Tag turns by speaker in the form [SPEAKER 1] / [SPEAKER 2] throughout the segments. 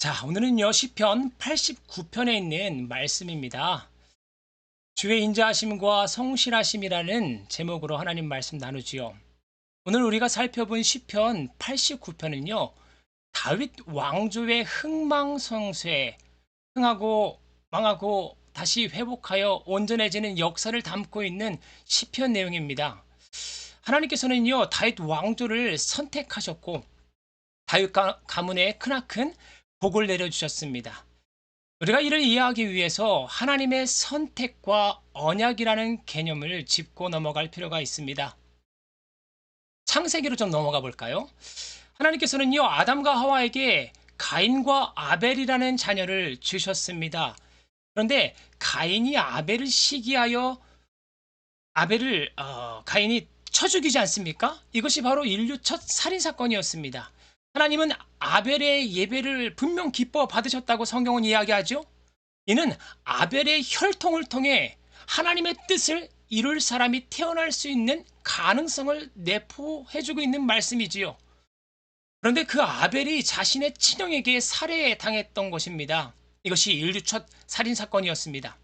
[SPEAKER 1] 자, 오늘은요, 시편 89편에 있는 말씀입니다. 주의 인자하심과 성실하심이라는 제목으로 하나님 말씀 나누지요. 오늘 우리가 살펴본 시편 89편은요, 다윗 왕조의 흥망성쇠, 흥하고 망하고 다시 회복하여 온전해지는 역사를 담고 있는 시편 내용입니다. 하나님께서는요, 다윗 왕조를 선택하셨고, 다윗 가- 가문의 크나큰 복을 내려주셨습니다. 우리가 이를 이해하기 위해서 하나님의 선택과 언약이라는 개념을 짚고 넘어갈 필요가 있습니다. 창세기로 좀 넘어가 볼까요? 하나님께서는요, 아담과 하와에게 가인과 아벨이라는 자녀를 주셨습니다. 그런데 가인이 아벨을 시기하여 아벨을 어, 가인이 쳐 죽이지 않습니까? 이것이 바로 인류 첫 살인 사건이었습니다. 하나님은 아벨의 예배를 분명 기뻐 받으셨다고 성경은 이야기하죠. 이는 아벨의 혈통을 통해 하나님의 뜻을 이룰 사람이 태어날 수 있는 가능성을 내포해주고 있는 말씀이지요. 그런데 그 아벨이 자신의 친형에게 살해 당했던 것입니다. 이것이 인류 첫 살인 사건이었습니다.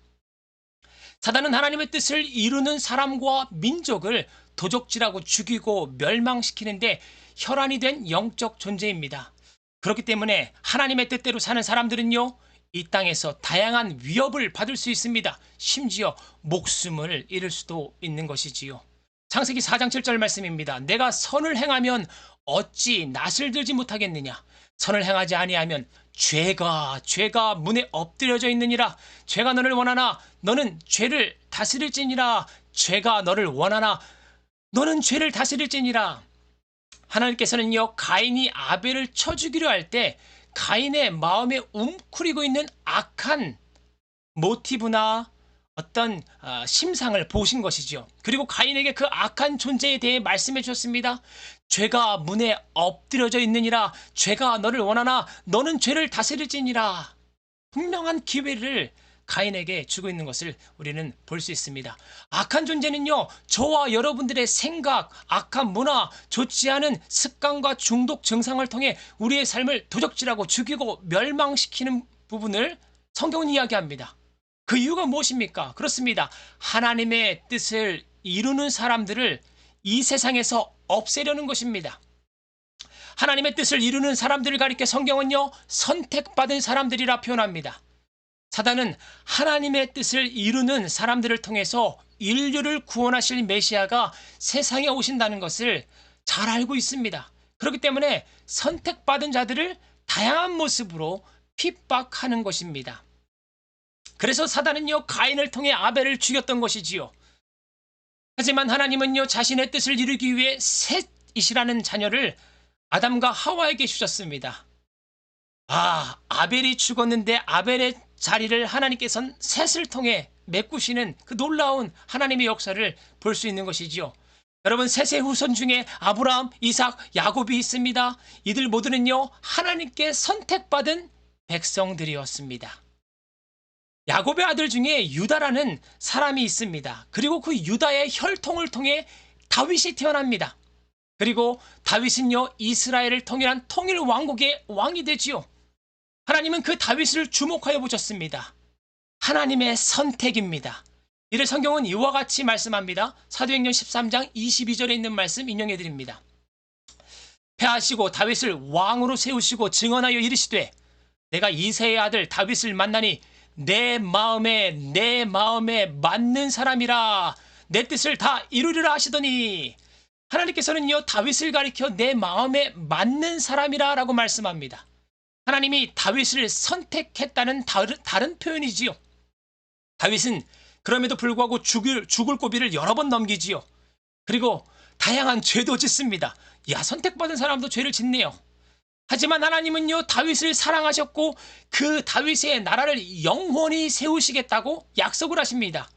[SPEAKER 1] 사단은 하나님의 뜻을 이루는 사람과 민족을 도적질하고 죽이고 멸망시키는데 혈안이 된 영적 존재입니다. 그렇기 때문에 하나님의 뜻대로 사는 사람들은요, 이 땅에서 다양한 위협을 받을 수 있습니다. 심지어 목숨을 잃을 수도 있는 것이지요. 창세기 4장 7절 말씀입니다. 내가 선을 행하면 어찌 낯을 들지 못하겠느냐? 선을 행하지 아니하면 죄가 죄가 문에 엎드려져 있느니라. 죄가 너를 원하나 너는 죄를 다스릴지니라. 죄가 너를 원하나 너는 죄를 다스릴지니라. 하나님께서는요, 가인이 아벨을 쳐 죽이려 할 때 가인의 마음에 웅크리고 있는 악한 모티브나 어떤 어, 심상을 보신 것이죠. 그리고 가인에게 그 악한 존재에 대해 말씀해 주셨습니다. 죄가 문에 엎드려져 있느니라. 죄가 너를 원하나 너는 죄를 다스릴지니라. 분명한 기회를 가인에게 주고 있는 것을 우리는 볼 수 있습니다. 악한 존재는요, 저와 여러분들의 생각, 악한 문화, 좋지 않은 습관과 중독 증상을 통해 우리의 삶을 도적질하고 죽이고 멸망시키는 부분을 성경은 이야기합니다. 그 이유가 무엇입니까? 그렇습니다. 하나님의 뜻을 이루는 사람들을 이 세상에서 없애려는 것입니다. 하나님의 뜻을 이루는 사람들을 가리켜 성경은요, 선택받은 사람들이라 표현합니다. 사단은 하나님의 뜻을 이루는 사람들을 통해서 인류를 구원하실 메시아가 세상에 오신다는 것을 잘 알고 있습니다. 그렇기 때문에 선택받은 자들을 다양한 모습으로 핍박하는 것입니다. 그래서 사단은요, 가인을 통해 아벨을 죽였던 것이지요. 하지만 하나님은요, 자신의 뜻을 이루기 위해 셋이시라는 자녀를 아담과 하와에게 주셨습니다. 아, 아벨이 죽었는데 아벨의 자리를 하나님께서는 셋을 통해 메꾸시는 그 놀라운 하나님의 역사를 볼 수 있는 것이지요. 여러분, 셋의 후손 중에 아브라함, 이삭, 야곱이 있습니다. 이들 모두는요, 하나님께 선택받은 백성들이었습니다. 야곱의 아들 중에 유다라는 사람이 있습니다. 그리고 그 유다의 혈통을 통해 다윗이 태어납니다. 그리고 다윗은요, 이스라엘을 통일한 통일 왕국의 왕이 되지요. 하나님은 그 다윗을 주목하여 보셨습니다. 하나님의 선택입니다. 이를 성경은 이와 같이 말씀합니다. 사도행전 13장 22절에 있는 말씀 인용해 드립니다. 패하시고 다윗을 왕으로 세우시고 증언하여 이르시되 내가 이세의 아들 다윗을 만나니 내 마음에 내 마음에 맞는 사람이라 내 뜻을 다 이루리라 하시더니 하나님께서는요 다윗을 가리켜 내 마음에 맞는 사람이라라고 말씀합니다. 하나님이 다윗을 선택했다는 다른, 다른 표현이지요. 다윗은 그럼에도 불구하고 죽을, 죽을 고비를 여러 번 넘기지요. 그리고 다양한 죄도 짓습니다. 야, 선택받은 사람도 죄를 짓네요. 하지만 하나님은요, 다윗을 사랑하셨고, 그 다윗의 나라를 영원히 세우시겠다고 약속을 하십니다.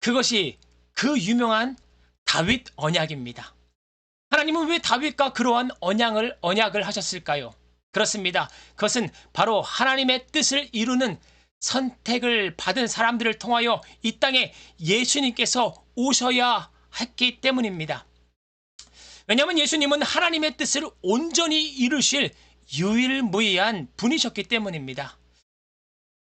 [SPEAKER 1] 그것이 그 유명한 다윗 언약입니다. 하나님은 왜 다윗과 그러한 언약을, 언약을 하셨을까요? 그렇습니다. 그것은 바로 하나님의 뜻을 이루는 선택을 받은 사람들을 통하여 이 땅에 예수님께서 오셔야 했기 때문입니다. 왜냐하면 예수님은 하나님의 뜻을 온전히 이루실 유일무이한 분이셨기 때문입니다.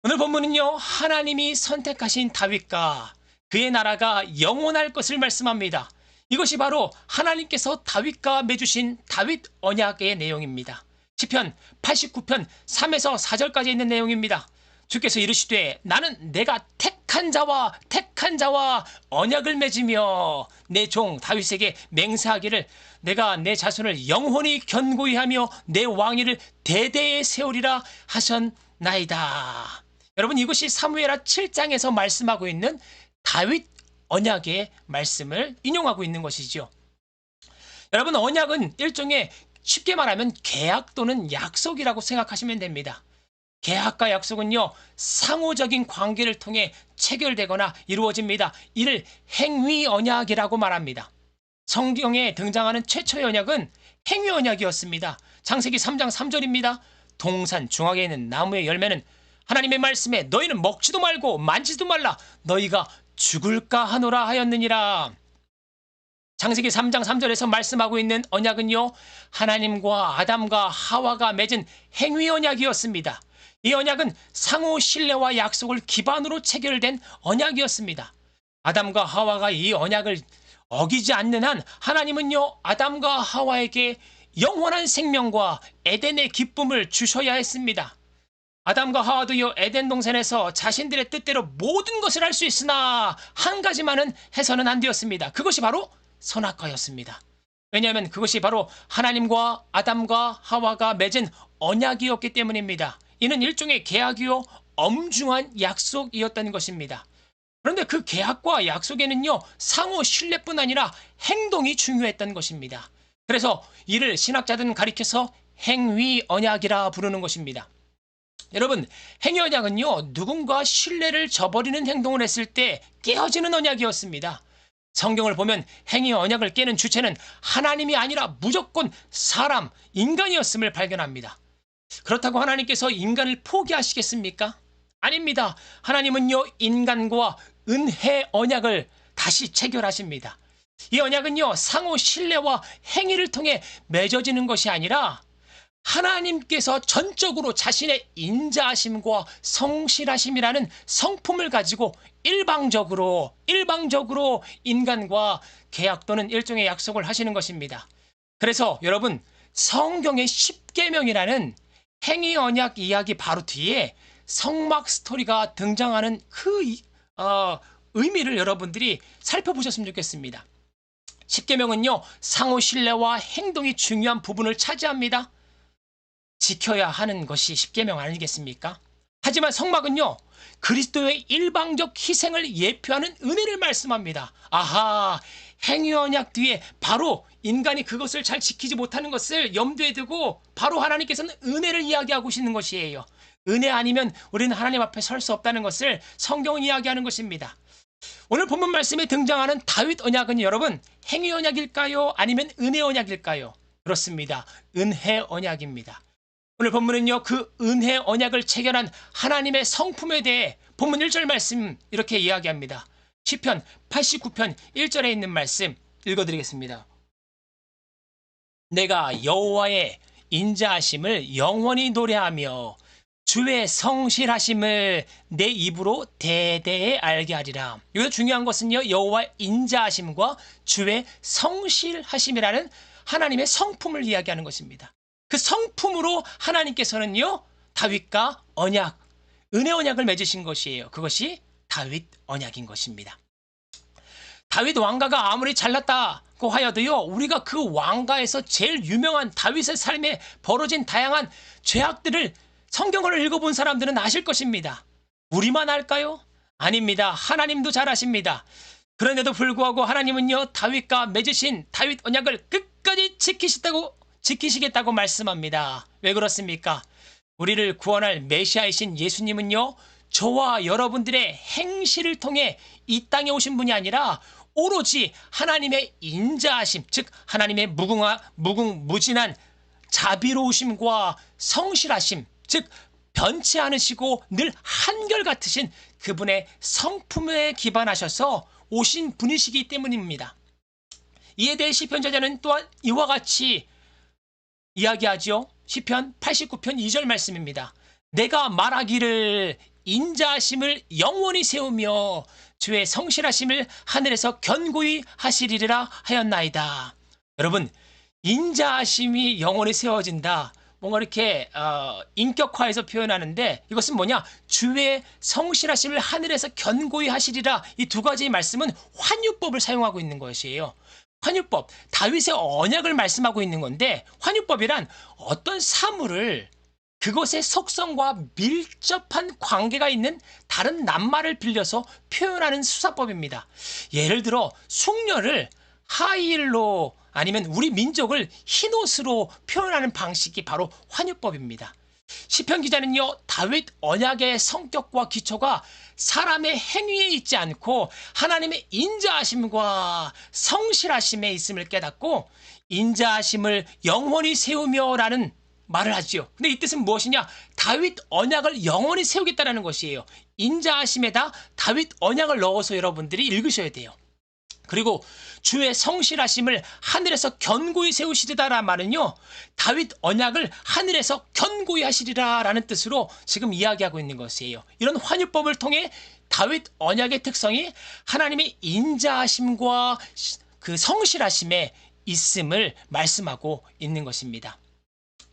[SPEAKER 1] 오늘 본문은요, 하나님이 선택하신 다윗과 그의 나라가 영원할 것을 말씀합니다. 이것이 바로 하나님께서 다윗과 맺으신 다윗 언약의 내용입니다. 시편 89편 3에서 4절까지 있는 내용입니다. 주께서 이르시되 나는 내가 택한 자와 택한 자와 언약을 맺으며 내 종 다윗에게 맹세하기를 내가 내 자손을 영원히 견고히 하며 내 왕위를 대대에 세우리라 하셨나이다. 여러분 이것이 사무엘하 7장에서 말씀하고 있는 다윗 언약의 말씀을 인용하고 있는 것이죠. 여러분 언약은 일종의 쉽게 말하면 계약 또는 약속이라고 생각하시면 됩니다. 계약과 약속은요, 상호적인 관계를 통해 체결되거나 이루어집니다. 이를 행위 언약이라고 말합니다. 성경에 등장하는 최초의 언약은 행위 언약이었습니다. 창세기 3장 3절입니다. 동산 중앙에 있는 나무의 열매는 하나님의 말씀에 너희는 먹지도 말고 만지도 말라 너희가 죽을까 하노라 하였느니라. 창세기 3장 3절에서 말씀하고 있는 언약은요, 하나님과 아담과 하와가 맺은 행위 언약이었습니다. 이 언약은 상호 신뢰와 약속을 기반으로 체결된 언약이었습니다. 아담과 하와가 이 언약을 어기지 않는 한 하나님은요, 아담과 하와에게 영원한 생명과 에덴의 기쁨을 주셔야 했습니다. 아담과 하와도요 에덴 동산에서 자신들의 뜻대로 모든 것을 할 수 있으나 한 가지만은 해서는 안 되었습니다. 그것이 바로 선악과였습니다. 왜냐하면 그것이 바로 하나님과 아담과 하와가 맺은 언약이었기 때문입니다. 이는 일종의 계약이요 엄중한 약속이었던 것입니다. 그런데 그 계약과 약속에는요 상호 신뢰뿐 아니라 행동이 중요했던 것입니다. 그래서 이를 신학자들은 가리켜서 행위 언약이라 부르는 것입니다. 여러분, 행위 언약은요, 누군가 신뢰를 저버리는 행동을 했을 때 깨어지는 언약이었습니다. 성경을 보면 행위 언약을 깨는 주체는 하나님이 아니라 무조건 사람, 인간이었음을 발견합니다. 그렇다고 하나님께서 인간을 포기하시겠습니까? 아닙니다. 하나님은요, 인간과 은혜 언약을 다시 체결하십니다. 이 언약은요, 상호 신뢰와 행위를 통해 맺어지는 것이 아니라 하나님께서 전적으로 자신의 인자하심과 성실하심이라는 성품을 가지고 일방적으로 일방적으로 인간과 계약 또는 일종의 약속을 하시는 것입니다. 그래서 여러분 성경의 십계명이라는 행위 언약 이야기 바로 뒤에 성막 스토리가 등장하는 그 어, 의미를 여러분들이 살펴보셨으면 좋겠습니다. 십계명은요 상호 신뢰와 행동이 중요한 부분을 차지합니다. 지켜야 하는 것이 십계명 아니겠습니까? 하지만 성막은요. 그리스도의 일방적 희생을 예표하는 은혜를 말씀합니다. 아하, 행위 언약 뒤에 바로 인간이 그것을 잘 지키지 못하는 것을 염두에 두고 바로 하나님께서는 은혜를 이야기하고 계시는 것이에요. 은혜 아니면 우리는 하나님 앞에 설 수 없다는 것을 성경은 이야기하는 것입니다. 오늘 본문 말씀에 등장하는 다윗 언약은 여러분 행위 언약일까요? 아니면 은혜 언약일까요? 그렇습니다. 은혜 언약입니다. 오늘 본문은요, 그 은혜 언약을 체결한 하나님의 성품에 대해 본문 1절 말씀 이렇게 이야기합니다. 시편 89편 1절에 있는 말씀 읽어드리겠습니다. 내가 여호와의 인자하심을 영원히 노래하며 주의 성실하심을 내 입으로 대대에 알게 하리라. 여기서 중요한 것은요, 여호와의 인자하심과 주의 성실하심이라는 하나님의 성품을 이야기하는 것입니다. 그 성품으로 하나님께서는요, 다윗과 언약, 은혜 언약을 맺으신 것이에요. 그것이 다윗 언약인 것입니다. 다윗 왕가가 아무리 잘났다고 하여도요, 우리가 그 왕가에서 제일 유명한 다윗의 삶에 벌어진 다양한 죄악들을 성경을 읽어본 사람들은 아실 것입니다. 우리만 알까요? 아닙니다. 하나님도 잘 아십니다. 그런데도 불구하고 하나님은요, 다윗과 맺으신 다윗 언약을 끝까지 지키시다고 지키시겠다고 말씀합니다. 왜 그렇습니까? 우리를 구원할 메시아이신 예수님은요, 저와 여러분들의 행실을 통해 이 땅에 오신 분이 아니라 오로지 하나님의 인자하심, 즉 하나님의 무궁화, 무궁무진한 자비로우심과 성실하심, 즉 변치 않으시고 늘 한결같으신 그분의 성품에 기반하셔서 오신 분이시기 때문입니다. 이에 대해 시편자자는 또한 이와 같이 이야기하지요. 시편 89편 2절 말씀입니다. 내가 말하기를 인자하심을 영원히 세우며 주의 성실하심을 하늘에서 견고히 하시리라 하였나이다. 여러분, 인자하심이 영원히 세워진다. 뭔가 이렇게 어, 인격화해서 표현하는데 이것은 뭐냐? 주의 성실하심을 하늘에서 견고히 하시리라. 이 두 가지 말씀은 환유법을 사용하고 있는 것이에요. 환유법, 다윗의 언약을 말씀하고 있는 건데 환유법이란 어떤 사물을 그것의 속성과 밀접한 관계가 있는 다른 낱말을 빌려서 표현하는 수사법입니다. 예를 들어 숙녀를 하이힐로 아니면 우리 민족을 흰옷으로 표현하는 방식이 바로 환유법입니다. 시편 기자는요 다윗 언약의 성격과 기초가 사람의 행위에 있지 않고 하나님의 인자하심과 성실하심에 있음을 깨닫고 인자하심을 영원히 세우며라는 말을 하지요. 근데 이 뜻은 무엇이냐? 다윗 언약을 영원히 세우겠다라는 것이에요. 인자하심에다 다윗 언약을 넣어서 여러분들이 읽으셔야 돼요. 그리고 주의 성실하심을 하늘에서 견고히 세우시리다라는 말은요. 다윗 언약을 하늘에서 견고히 하시리라라는 뜻으로 지금 이야기하고 있는 것이에요. 이런 환유법을 통해 다윗 언약의 특성이 하나님의 인자하심과 그 성실하심에 있음을 말씀하고 있는 것입니다.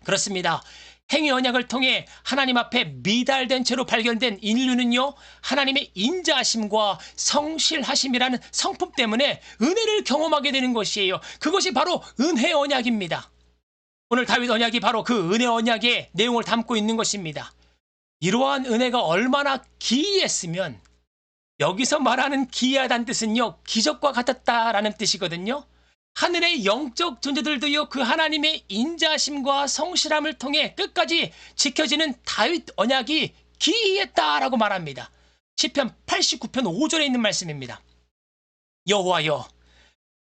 [SPEAKER 1] 그렇습니다. 행위 언약을 통해 하나님 앞에 미달된 채로 발견된 인류는요, 하나님의 인자하심과 성실하심이라는 성품 때문에 은혜를 경험하게 되는 것이에요. 그것이 바로 은혜 언약입니다. 오늘 다윗 언약이 바로 그 은혜 언약의 내용을 담고 있는 것입니다. 이러한 은혜가 얼마나 기이했으면 여기서 말하는 기이하다는 뜻은요, 기적과 같았다라는 뜻이거든요. 하늘의 영적 존재들도요 그 하나님의 인자심과 성실함을 통해 끝까지 지켜지는 다윗 언약이 기이했다라고 말합니다. 시편 89편 5절에 있는 말씀입니다. 여호와여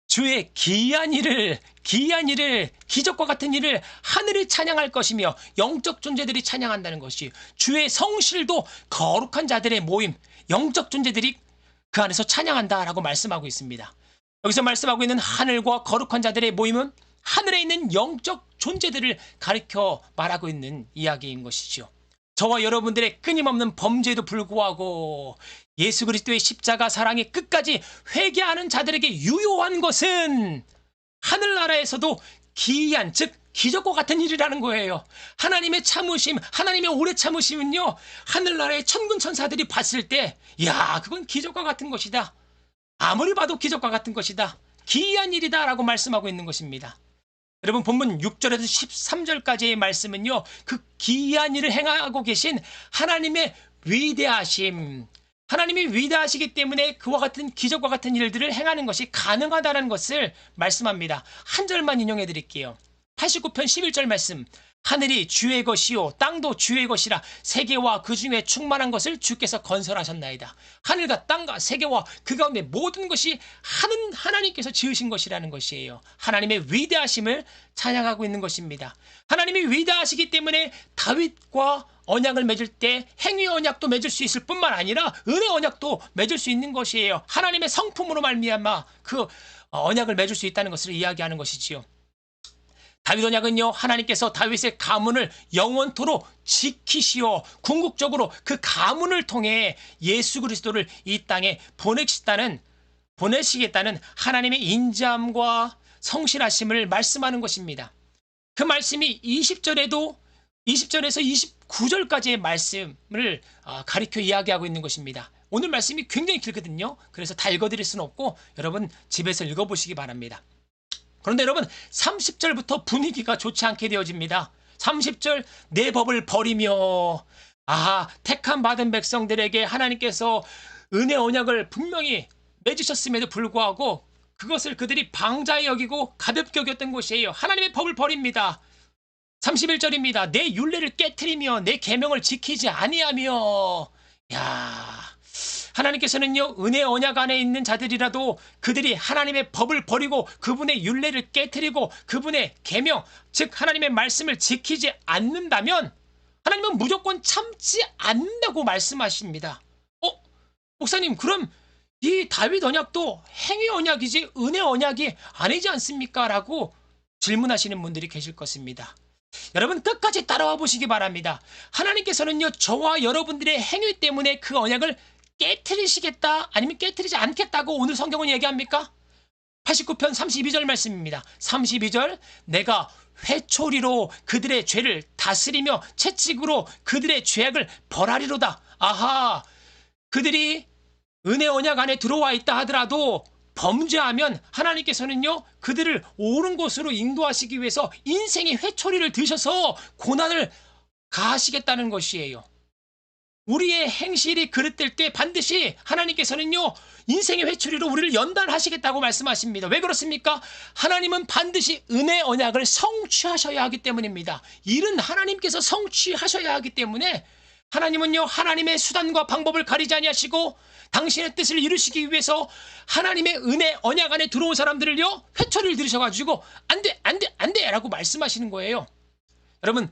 [SPEAKER 1] 주의 기이한 일을 기이한 일을 기적과 같은 일을 하늘이 찬양할 것이며 영적 존재들이 찬양한다는 것이 주의 성실도 거룩한 자들의 모임 영적 존재들이 그 안에서 찬양한다라고 말씀하고 있습니다. 여기서 말씀하고 있는 하늘과 거룩한 자들의 모임은 하늘에 있는 영적 존재들을 가리켜 말하고 있는 이야기인 것이죠. 저와 여러분들의 끊임없는 범죄에도 불구하고 예수 그리스도의 십자가 사랑이 끝까지 회개하는 자들에게 유효한 것은 하늘나라에서도 기이한 즉 기적과 같은 일이라는 거예요. 하나님의 참으심, 하나님의 오래 참으심은요. 하늘나라의 천군 천사들이 봤을 때, 야, 그건 기적과 같은 것이다. 아무리 봐도 기적과 같은 것이다. 기이한 일이다 라고 말씀하고 있는 것입니다. 여러분 본문 6절에서 13절까지의 말씀은요. 그 기이한 일을 행하고 계신 하나님의 위대하심 하나님이 위대하시기 때문에 그와 같은 기적과 같은 일들을 행하는 것이 가능하다는 것을 말씀합니다. 한 절만 인용해 드릴게요. 89편 11절 말씀 하늘이 주의 것이요 땅도 주의 것이라 세계와 그 중에 충만한 것을 주께서 건설하셨나이다. 하늘과 땅과 세계와 그 가운데 모든 것이 하는 하나님께서 지으신 것이라는 것이에요. 하나님의 위대하심을 찬양하고 있는 것입니다. 하나님이 위대하시기 때문에 다윗과 언약을 맺을 때 행위 언약도 맺을 수 있을 뿐만 아니라 은혜 언약도 맺을 수 있는 것이에요. 하나님의 성품으로 말미암아 그 언약을 맺을 수 있다는 것을 이야기하는 것이지요. 다윗 언약은요 하나님께서 다윗의 가문을 영원토로 지키시어 궁극적으로 그 가문을 통해 예수 그리스도를 이 땅에 보내시다는 보내시겠다는 하나님의 인자함과 성실하심을 말씀하는 것입니다. 그 말씀이 20절에도 20절에서 29절까지의 말씀을 아, 가리켜 이야기하고 있는 것입니다. 오늘 말씀이 굉장히 길거든요. 그래서 다 읽어드릴 수는 없고 여러분 집에서 읽어보시기 바랍니다. 그런데 여러분 30절부터 분위기가 좋지 않게 되어집니다. 30절 내 법을 버리며 아 택함 받은 백성들에게 하나님께서 은혜 언약을 분명히 맺으셨음에도 불구하고 그것을 그들이 방자에 여기고 가볍게 여겼던 것이에요. 하나님의 법을 버립니다. 31절입니다. 내 윤례를 깨뜨리며 내 계명을 지키지 아니하며 야 하나님께서는요 은혜 언약 안에 있는 자들이라도 그들이 하나님의 법을 버리고 그분의 윤례를 깨뜨리고 그분의 계명 즉 하나님의 말씀을 지키지 않는다면 하나님은 무조건 참지 않는다고 말씀하십니다. 어 목사님 그럼 이 다윗 언약도 행위 언약이지 은혜 언약이 아니지 않습니까? 라고 질문하시는 분들이 계실 것입니다. 여러분 끝까지 따라와 보시기 바랍니다. 하나님께서는요 저와 여러분들의 행위 때문에 그 언약을 깨뜨리시겠다 아니면 깨뜨리지 않겠다고 오늘 성경은 얘기합니까? 89편 32절 말씀입니다. 32절 내가 회초리로 그들의 죄를 다스리며 채찍으로 그들의 죄악을 벌하리로다. 아하 그들이 은혜 언약 안에 들어와 있다 하더라도 범죄하면 하나님께서는요 그들을 옳은 곳으로 인도하시기 위해서 인생의 회초리를 드셔서 고난을 가하시겠다는 것이에요. 우리의 행실이 그릇될 때 반드시 하나님께서는요 인생의 회초리로 우리를 연단하시겠다고 말씀하십니다. 왜 그렇습니까? 하나님은 반드시 은혜 언약을 성취하셔야 하기 때문입니다. 일은 하나님께서 성취하셔야 하기 때문에 하나님은요 하나님의 수단과 방법을 가리지 아니하시고 당신의 뜻을 이루시기 위해서 하나님의 은혜 언약 안에 들어온 사람들을요 회초리를 들으셔가지고 안돼 안돼 안돼라고 말씀하시는 거예요. 여러분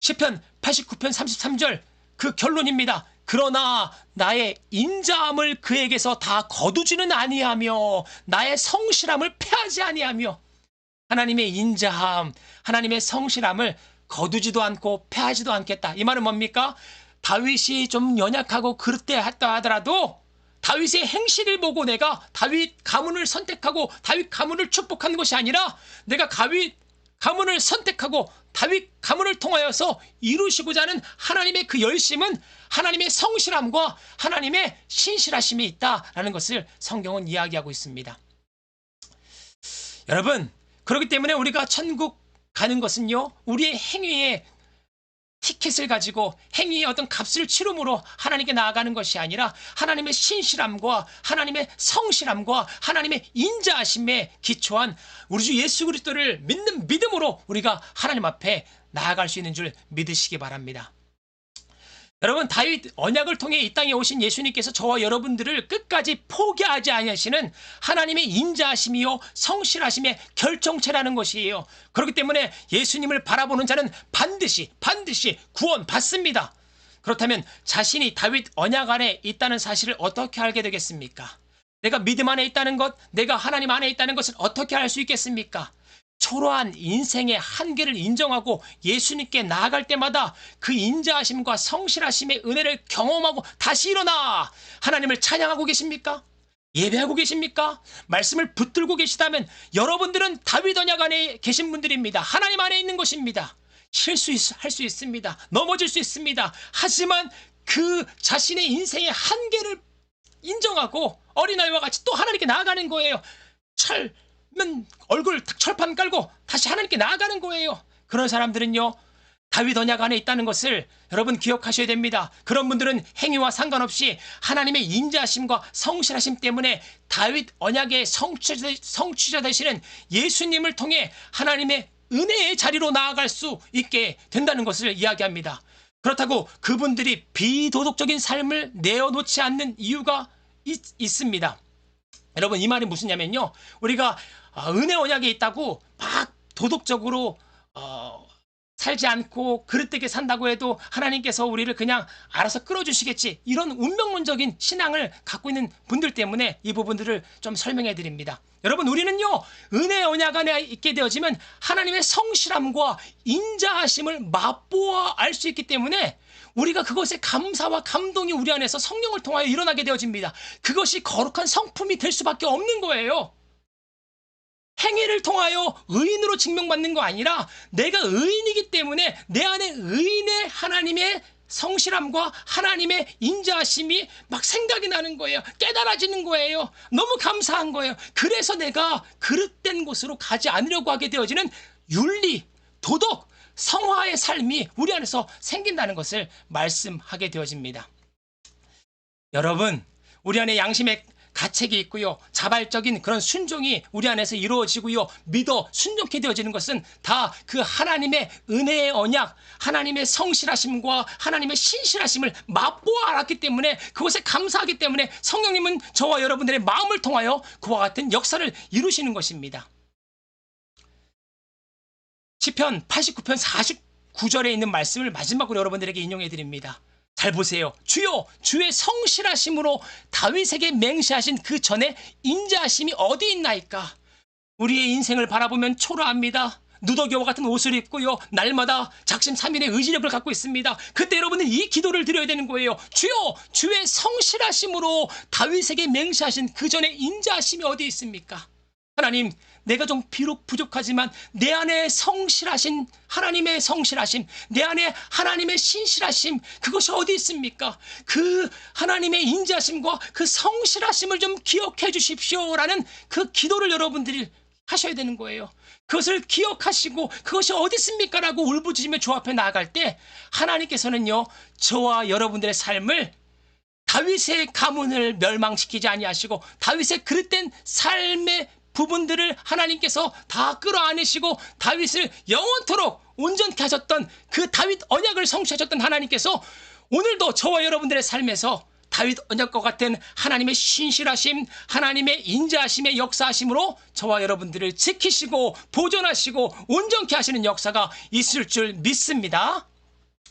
[SPEAKER 1] 시편 89편 33절 그 결론입니다. 그러나 나의 인자함을 그에게서 다 거두지는 아니하며 나의 성실함을 패하지 아니하며 하나님의 인자함, 하나님의 성실함을 거두지도 않고 패하지도 않겠다. 이 말은 뭡니까? 다윗이 좀 연약하고 그릇되었다 하더라도 다윗의 행실을 보고 내가 다윗 가문을 선택하고 다윗 가문을 축복한 것이 아니라 내가 다윗 가문을 선택하고 다윗 가문을 통하여서 이루시고자 하는 하나님의 그 열심은 하나님의 성실함과 하나님의 신실하심이 있다라는 것을 성경은 이야기하고 있습니다. 여러분, 그렇기 때문에 우리가 천국 가는 것은요, 우리의 행위에 티켓을 가지고 행위의 어떤 값을 치름으로 하나님께 나아가는 것이 아니라 하나님의 신실함과 하나님의 성실함과 하나님의 인자하심에 기초한 우리 주 예수 그리스도를 믿는 믿음으로 우리가 하나님 앞에 나아갈 수 있는 줄 믿으시기 바랍니다. 여러분 다윗 언약을 통해 이 땅에 오신 예수님께서 저와 여러분들을 끝까지 포기하지 아니하시는 하나님의 인자하심이요 성실하심의 결정체라는 것이에요. 그렇기 때문에 예수님을 바라보는 자는 반드시 반드시 구원 받습니다. 그렇다면 자신이 다윗 언약 안에 있다는 사실을 어떻게 알게 되겠습니까? 내가 믿음 안에 있다는 것, 내가 하나님 안에 있다는 것을 어떻게 알 수 있겠습니까? 초라한 인생의 한계를 인정하고 예수님께 나아갈 때마다 그 인자하심과 성실하심의 은혜를 경험하고 다시 일어나 하나님을 찬양하고 계십니까? 예배하고 계십니까? 말씀을 붙들고 계시다면 여러분들은 다윗 언약 안에 계신 분들입니다. 하나님 안에 있는 것입니다. 실수할 수 있습니다. 넘어질 수 있습니다. 하지만 그 자신의 인생의 한계를 인정하고 어린아이와 같이 또 하나님께 나아가는 거예요. 철, 면 얼굴 철판 깔고 다시 하나님께 나아가는 거예요. 그런 사람들은요. 다윗 언약 안에 있다는 것을 여러분 기억하셔야 됩니다. 그런 분들은 행위와 상관없이 하나님의 인자하심과 성실하심 때문에 다윗 언약의 성취자, 성취자 되시는 예수님을 통해 하나님의 은혜의 자리로 나아갈 수 있게 된다는 것을 이야기합니다. 그렇다고 그분들이 비도덕적인 삶을 내어놓지 않는 이유가 있, 있습니다. 여러분 이 말이 무슨냐면요. 우리가 어, 은혜 언약에 있다고 막 도덕적으로 어, 살지 않고 그릇되게 산다고 해도 하나님께서 우리를 그냥 알아서 끌어주시겠지 이런 운명론적인 신앙을 갖고 있는 분들 때문에 이 부분들을 좀 설명해 드립니다. 여러분 우리는요 은혜 언약 안에 있게 되어지면 하나님의 성실함과 인자하심을 맛보아 알 수 있기 때문에 우리가 그것에 감사와 감동이 우리 안에서 성령을 통하여 일어나게 되어집니다. 그것이 거룩한 성품이 될 수밖에 없는 거예요. 행위를 통하여 의인으로 증명받는 거 아니라 내가 의인이기 때문에 내 안에 의인의 하나님의 성실함과 하나님의 인자하심이 막 생각이 나는 거예요. 깨달아지는 거예요. 너무 감사한 거예요. 그래서 내가 그릇된 곳으로 가지 않으려고 하게 되어지는 윤리, 도덕, 성화의 삶이 우리 안에서 생긴다는 것을 말씀하게 되어집니다. 여러분, 우리 안에 양심의 가책이 있고요. 자발적인 그런 순종이 우리 안에서 이루어지고요. 믿어 순종케 되어지는 것은 다 그 하나님의 은혜의 언약, 하나님의 성실하심과 하나님의 신실하심을 맛보아 알았기 때문에 그것에 감사하기 때문에 성령님은 저와 여러분들의 마음을 통하여 그와 같은 역사를 이루시는 것입니다. 시편 89편 49절에 있는 말씀을 마지막으로 여러분들에게 인용해 드립니다. 잘 보세요. 주요 주의 성실하심으로 다윗에게 맹세하신 그 전에 인자하심이 어디 있나이까? 우리의 인생을 바라보면 초라합니다. 누더기와 같은 옷을 입고요. 날마다 작심 삼일의 의지력을 갖고 있습니다. 그때 여러분은 이 기도를 드려야 되는 거예요. 주여, 주의 성실하심으로 다윗에게 맹세하신 그 전에 인자하심이 어디 있습니까? 하나님, 내가 좀 비록 부족하지만 내 안에 성실하신 하나님의 성실하심, 내 안에 하나님의 신실하심, 그것이 어디 있습니까? 그 하나님의 인자심과 그 성실하심을 좀 기억해 주십시오라는 그 기도를 여러분들이 하셔야 되는 거예요. 그것을 기억하시고 그것이 어디 있습니까? 라고 울부짖으며 주 앞에 나아갈 때 하나님께서는요, 저와 여러분들의 삶을 다윗의 가문을 멸망시키지 아니하시고 다윗의 그릇된 삶의 부분들을 하나님께서 다 끌어안으시고 다윗을 영원토록 온전케 하셨던 그 다윗 언약을 성취하셨던 하나님께서 오늘도 저와 여러분들의 삶에서 다윗 언약과 같은 하나님의 신실하심, 하나님의 인자하심의 역사하심으로 저와 여러분들을 지키시고 보존하시고 온전케 하시는 역사가 있을 줄 믿습니다.